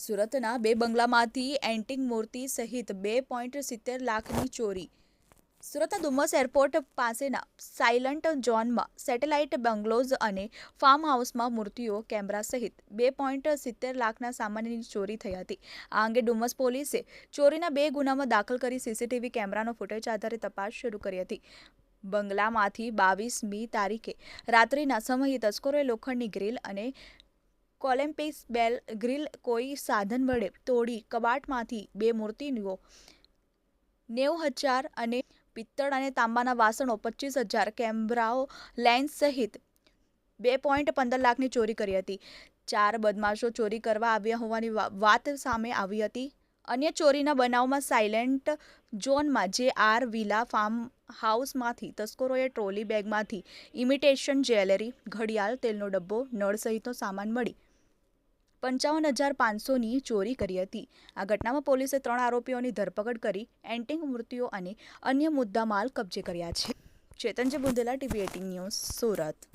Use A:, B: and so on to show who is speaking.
A: સુરતના બે બંગલામાંથી એન્ટિંગ મૂર્તિ સહિત બે પોઈન્ટ સિત્તેર લાખની ચોરી. સુરતના ડુમસ એરપોર્ટ પાસેના સાયલન્ટ ઝોનમાં સેટેલાઇટ બંગલોઝ અને ફાર્મ હાઉસમાં મૂર્તિઓ, કેમેરા સહિત બે પોઈન્ટ સિત્તેર લાખના સામાનની ચોરી થઈ હતી. આ અંગે ડુમસ પોલીસે ચોરીના બે ગુનામાં દાખલ કરી સીસીટીવી કેમેરાનો ફૂટેજ આધારે તપાસ શરૂ કરી હતી. બંગલામાંથી બાવીસમી તારીખે રાત્રિના સમયે તસ્કરોએ લોખંડની ગ્રીલ અને કોલેમ્પિસ બેલ ગ્રીલ કોઈ સાધન વડે તોડી કબાટમાંથી બે મૂર્તિઓ નેવું હજાર અને પિત્તળ અને તાંબાના વાસણો પચીસ હજાર કેમેરાઓ, લેન્સ સહિત બે પોઈન્ટ પંદર લાખની ચોરી કરી હતી. ચાર બદમાશો ચોરી કરવા આવ્યા હોવાની વાત સામે આવી હતી. અન્ય ચોરીના બનાવમાં સાયલેન્ટ ઝોનમાં જે આર વિલા ફાર્મ હાઉસમાંથી તસ્કરોએ ટ્રોલી બેગમાંથી ઇમિટેશન જ્વેલરી, ઘડિયાળ, તેલનો ડબ્બો, નળ સહિતનો સામાન મળી પંચાવન હજાર પાંચસોની ચોરી કરી હતી. આ ઘટનામાં પોલીસે ત્રણ આરોપીઓની ધરપકડ કરી, એન્ટિંગ મૂર્તિઓ અને અન્ય મુદ્દામાલ કબજે કર્યા છે. Chetanji Bundela, TV eighteen news, Surat.